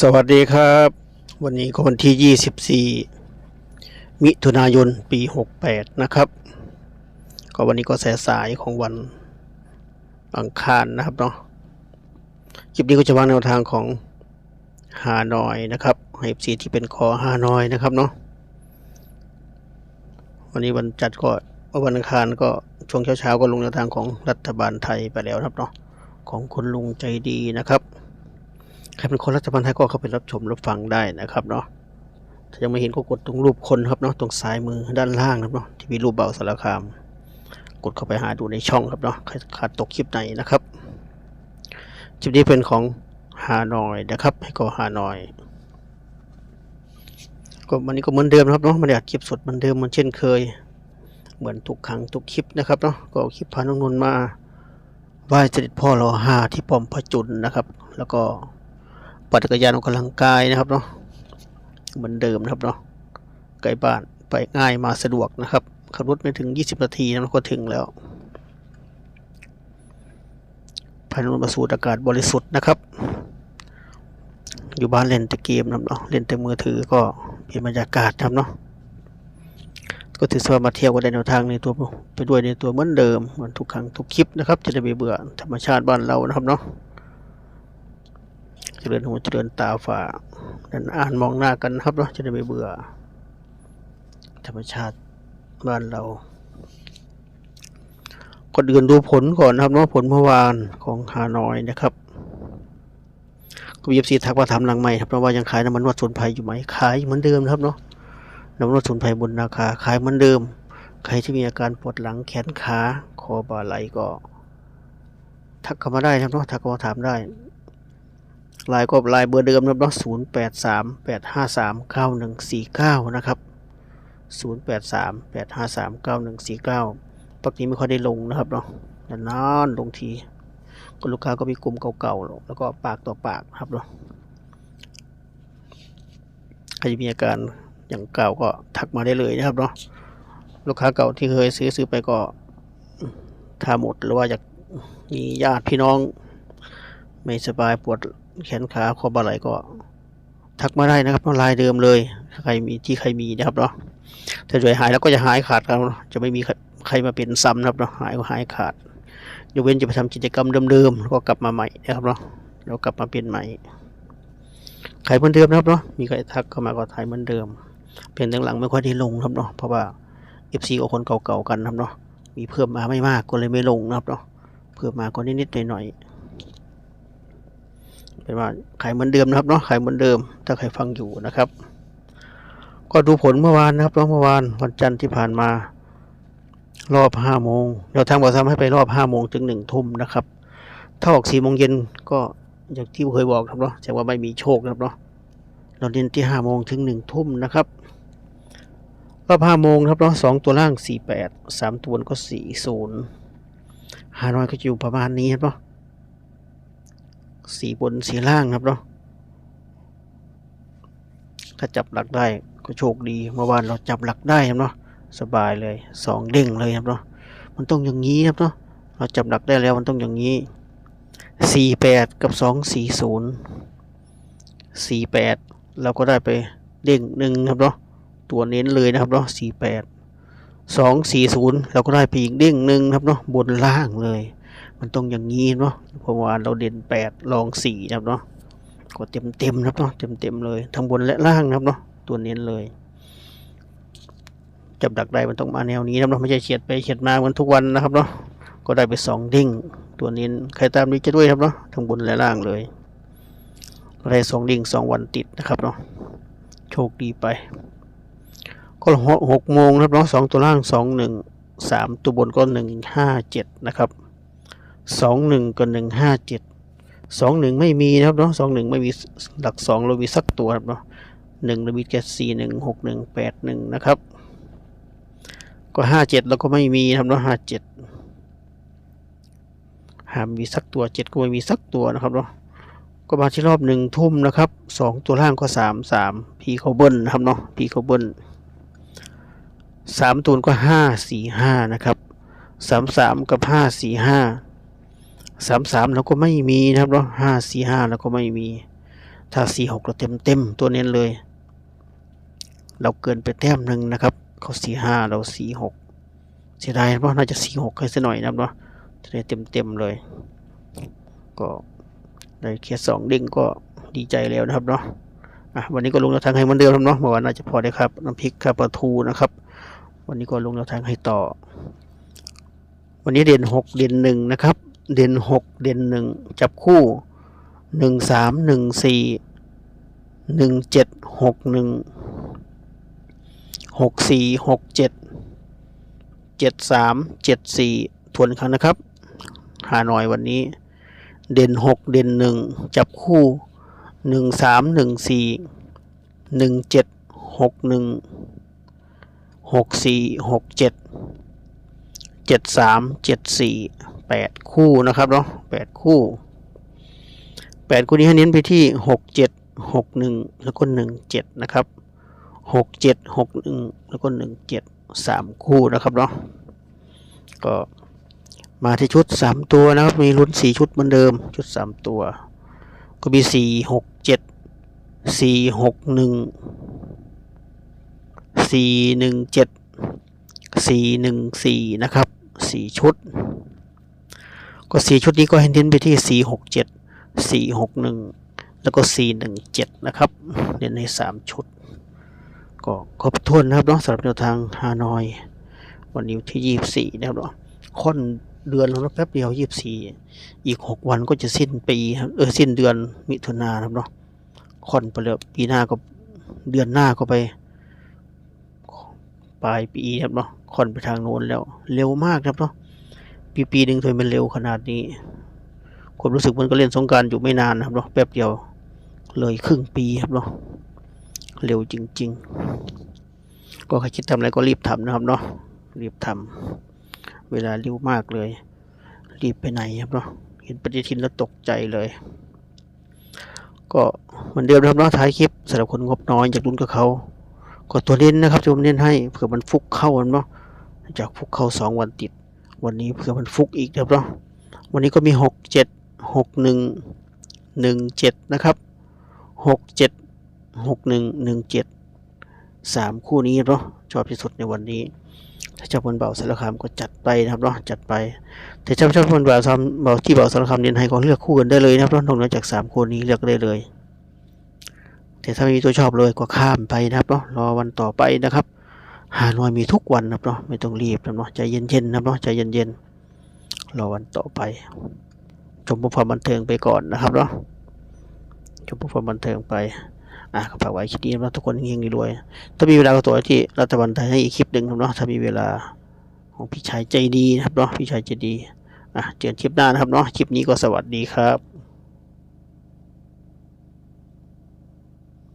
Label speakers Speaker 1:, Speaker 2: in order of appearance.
Speaker 1: สวัสดีครับ วันนี้ก็วันที่ 24 มิถุนายนปี 68 นะครับ ก็วันนี้ก็สสายของวันอังคารนะครับเนาะคลิปนี้ก็จะวางแนวทางของฮานอยนะครับให้สีที่เป็นคอฮานอยนะครับเนาะวันนี้วันจัดก็วันอังคารก็ช่วงเช้าๆก็ลงแนวทางของรัฐบาลไทยไปแล้วนะครับเนาะของคุณลุงใจดีนะครับ ใครเป็นคนรัฐบาลไทยก็เข้าไปรับชมรับฟังได้นะครับเนาะถ้ายังไม่เห็นก็กดตรงรูปคนครับเนาะตรงซ้ายมือด้านล่างนะครับเนาะที่มีรูปเบาสารคาม กดเข้าไปหาดูในช่องครับเนาะขาดตกคลิปไหนนะครับคลิปนี้เป็นของฮานอยนะครับให้ก็ฮานอยก็วันนี้ก็เหมือนเดิมครับเนาะไมาได้อัดคลิปสดเหมือนเดิมเหมือนเช่นเคย เหมือนทุกครั้งทุกคลิปนะครับเนาะก็คลิปพาน้องนนท์มาไหว้เสด็จพ่อรอห้าที่ป้อมพระจุลนะครับ แล้วก็ ปั่นจักรยานออกกำลังกายนะครับเนาะเหมือนเดิมนะครับเนาะใกล้บ้านไปง่ายมาสะดวกนะครับขับรถไม่ถึง 20 นาทีนะก็ถึงแล้วภายในมาสูดอากาศบริสุทธิ์นะครับ อยู่บ้านเล่นแต่เกมนะเนาะเล่นแต่มือถือก็เปลี่ยนบรรยากาศนะครับเนาะก็ถือว่ามาเที่ยวก็ได้แนวทางในตัวไปด้วยในตัวเหมือนเดิมเหมือนทุกครั้งทุกคลิปนะครับ จะได้ไม่เบื่อธรรมชาติบ้านเรานะครับเนาะ เจริญหูเจริญตาฝ่าดันอ่านมองหน้ากันครับเนาะจะได้ไม่เบื่อ ธรรมชาติบ้านเราก็เดือนดูผลก่อนนะครับเนาะผลเมื่อวานของฮานอยนะครับก็มีเอฟซีทักว่าทำหลังใหม่ครับเพราะว่ายังขายน้ำมันนวดสมุนไพรอยู่ไหมขายเหมือนเดิมครับเนาะน้ำมันนวดสมุนไพรบนราคาขายเหมือนเดิม ใครที่มีอาการปวดหลังแขนขาคอบ่าไหล่ก็ ทักเข้ามาได้ครับเนาะทักเข้ามาถามได้ ลายก็ลายเบอร์เดิมนะครับเนาะศูนย์แปดสามแปดห้าสามเก้าหนึ่งสี่เก้านะครับศูนย์แปดสามแปดห้าสามเก้าหนึ่งสี่เก้าปักนี้ไม่ค่อยได้ลงนะครับเนาะนานๆลงทีก็ลูกค้าก็มีกลุ่มเก่าๆแล้วก็ปากต่อปากครับเนาะใครมีอาการอย่างเก่าก็ทักมาได้เลยนะครับเนาะลูกค้าเก่าที่เคยซื้อซื้อไปก็ถ้าหมดหรือว่าอยากมีญาติพี่น้อง ไม่สบายปวด แขนขาคอบ่าไหล่ก็ทักมาได้นะครับลายเดิมเลยใครมีที่ใครมีนะครับเนาะถ้าช่วยหายแล้วก็จะหายขาดครับจะไม่มีใครมาเป็นซ้ำนะครับเนาะหายก็หายขาดยกเว้นจะไปทำกิจกรรมเดิมๆแล้วก็กลับมาใหม่นะครับเนาะแล้วกลับมาเป็นใหม่ขายเหมือนเดิมนะครับเนาะมีใครทักเข้ามาก็ถ่ายเหมือนเดิมเพียงหลังไม่ค่อยได้ลงนะครับเนาะเพราะว่า FC กับคนเก่าๆกันนะครับเนาะมีเพิ่มมาไม่มากก็เลยไม่ลงนะครับเนาะเพิ่มมาก็นิดๆหน่อยๆ เป็นว่าขายเหมือนเดิมนะครับเนาะขายเหมือนเดิม ถ้าใครฟังอยู่นะครับ ก็ดูผลเมื่อวานนะครับเนาะเมื่อวานวันจันทร์ที่ผ่านมารอบห้าโมงเราทางบอกทำให้ไปรอบห้าโมงถึงหนึ่งทุ่มนะครับ ถ้าออกสี่โมงเย็นก็อย่างที่เคยบอกครับเนาะแต่ว่าไม่มีโชคนะครับเนาะเราเน้นที่ห้าโมงถึงหนึ่งทุ่มนะครับรอบห้าโมงครับเนาะสองตัวล่างสี่แปดสามตัวก็สี่ศูนย์ฮานอยก็อยู่ประมาณนี้ครับเนาะ สีบนสีล่างครับเนาะถ้าจับหลักได้ก็โชคดีเมื่อวานเราจับหลักได้ครับเนาะสบายเลยสองเด้งเลยครับเนาะมันต้องอย่างนี้ครับเนาะเราจับหลักได้แล้วมันต้องอย่างนี้สี่แปดกับสองสี่ศูนย์สี่แปดเราก็ได้ไปเด้งหนึ่งครับเนาะตัวเน้นเลยนะครับเนาะสี่แปดสองสี่ศูนย์เราก็ได้ไปอีกเด้งหนึ่งครับเนาะบนล่างเลย มันต้องอย่างนี้เนาะเพราะว่าเราเด่นแปดรองสี่นะครับเนาะก็เต็มเต็มนะครับเนาะเต็มเต็มเลยทั้งบนและล่างนะครับเนาะตัวเน้นเลยจับดักได้มันต้องมาแนวนี้นะครับเนาะไม่ใช่เฉียดไปเฉียดมาเหมือนทุกวันนะครับเนาะก็ได้ไปสองเด้งตัวเน้นใครตามนี้จะด้วยครับเนาะทั้งบนและล่างเลยได้สองเด้งสองวันติดนะครับเนาะโชคดีไป ก็หกโมงครับเนาะสองตัวล่างสองหนึ่งสามตัวบนก็หนึ่งห้าเจ็ดนะครับ สองหนึ่งกับหนึ่งห้าเจ็ดสองหนึ่งไม่มีนะครับเนาะสองหนึ่งไม่มีหลักสองเรามีสักตัวครับเนาะหนึ่งเรามีแค่สี่หนึ่งหกหนึ่งแปดหนึ่งนะครับ ก็ห้าเจ็ดเราก็ไม่มีนะครับเนาะห้าเจ็ดหามมีสักตัวเจ็ดก็ไม่มีสักตัวนะครับเนาะก็มาที่รอบหนึ่งทุ่มนะครับสองตัวล่างก็สามสามพีเขาเบิ้ลนะครับเนาะพีเขาเบิ้ลสามตัวก็ห้าสี่ห้านะครับสามสามกับห้าสี่ห้า สามสามเราก็ไม่มีนะครับเนาะห้าสี่ห้าเราก็ไม่มี ถ้าสี่หกเราเต็มเต็มตัวเน้นเลย เราเกินไปแต้มหนึ่งนะครับเขาสี่ห้าเราสี่หกเสียดายเพราะน่าจะสี่หกให้สักหน่อยนะครับเนาะจะได้เต็มเต็มเลย ก็ได้แค่สองเด้งก็ดีใจแล้วนะครับเนาะอะวันนี้ก็ลงแนวทางให้เหมือนเดิมครับเนาะเมื่อวานน่าจะพอได้ครับน้ำพริกข้าวปลาทูนะครับ วันนี้ก็ลงแนวทางให้ต่อ วันนี้เด่นหกเด่นหนึ่งนะครับ เด่นหกเด่นหนึ่งจับคู่หนึ่งสามหนึ่งสี่หนึ่งเจ็ดหกหนึ่งหกสี่หกเจ็ดเจ็ดสามเจ็ดสี่ทวนครั้งนะครับ หาหน่อยวันนี้ เด่นหกเด่นหนึ่งจับคู่หนึ่งสามหนึ่งสี่หนึ่งเจ็ดหกหนึ่งหกสี่หกเจ็ดเจ็ดสามเจ็ดสี่ แปดคู่นะครับเนาะแปดคู่แปดคู่นี้ให้เน้นไปที่หกเจ็ดหกหนึ่งแล้วก็หนึ่งเจ็ดนะครับหกเจ็ดหกหนึ่งแล้วก็หนึ่งเจ็ดสามคู่นะครับเนาะก็มาที่ชุดสามตัวนะครับมีลุ้นสี่ชุดเหมือนเดิมชุดสามตัว ก็มีสี่หกเจ็ดสี่หกหนึ่งสี่หนึ่งเจ็ดสี่หนึ่งสี่นะครับสี่ชุด ก็สีชุดนี้ก็ให้เน้นไปที่สี่หกเจ็ดสี่หกหนึ่งแล้วก็สี่หนึ่งเจ็ดนะครับเน้นในสามชุด ก็ครบถ้วนนะครับเนาะสำหรับแนวทางฮานอย วันนี้ที่ยี่สี่นะครับเนาะค่อนเดือนแล้วแป๊บเดียวยี่สี่อีกหกวันก็จะสิ้นปีครับเออสิ้นเดือนมิถุนาครับเนาะค่อนไปแล้วปีหน้าก็เดือนหน้าก็ไปปลายปีครับเนาะค่อนไปทางโน้นแล้ว เร็วมากครับเนาะ ปีปีหนึ่งทำไมมันเร็วขนาดนี้ความรู้สึกมันก็เล่นสงการอยู่ไม่นานนะครับเนาะแป๊บเดียวเลยครึ่งปีครับเนาะเร็วจริง ๆ ก็ใครคิดทำอะไรก็รีบทำนะครับเนาะรีบทำเวลาเร็วมากเลย รีบไปไหนครับเนาะเห็นปฏิทินแล้วตกใจเลย ก็เหมือนเดิมนะครับเนาะท้ายคลิปสำหรับคนงบน้อยอยากลุ้นกับเขาก็ตัวเล่นนะครับจะผมเล่นให้เผื่อมันฟุกเข้ามันเนาะจากฟุกเข้าสองวันติด วันนี้เผื่อมันฟุกอีกนะครับเนาะวันนี้ก็มีหกเจ็ดหกหนึ่งหนึ่งเจ็ดนะครับหกเจ็ดหกหนึ่งหนึ่งเจ็ดสามคู่นี้เนาะชอบที่สุดในวันนี้ ถ้าชอบบนเบาสารคามก็จัดไปนะครับเนาะจัดไป แต่ชอบชอบบนเบาซ้ำเบาที่เบาสารคามเน้นให้ก็เลือกคู่กันได้เลยนะครับเนาะนอกเหนือจากสามคนนี้เลือกได้เลย แต่ถ้าไม่มีตัวชอบเลยก็ข้ามไปนะครับเนาะรอวันต่อไปนะครับ หาหน่วยมีทุกวันนะเนาะไม่ต้องรีบนะเนาะใจเย็นๆนะเนาะใจเย็นๆรอวันต่อไป ชมความบันเทิงไปก่อนนะครับเนาะชมความบันเทิงไปอะก็ฝากไว้คลิปนี้นะทุกคนเฮงรวย ถ้ามีเวลาก็ตัวที่รัฐบาลไทยให้อีกคลิปหนึ่งครับเนาะถ้ามีเวลาของพี่ชายใจดีนะครับเนาะพี่ชายใจดีอะเจอกันคลิปหน้านะครับเนาะคลิปนี้ก็สวัสดีครับ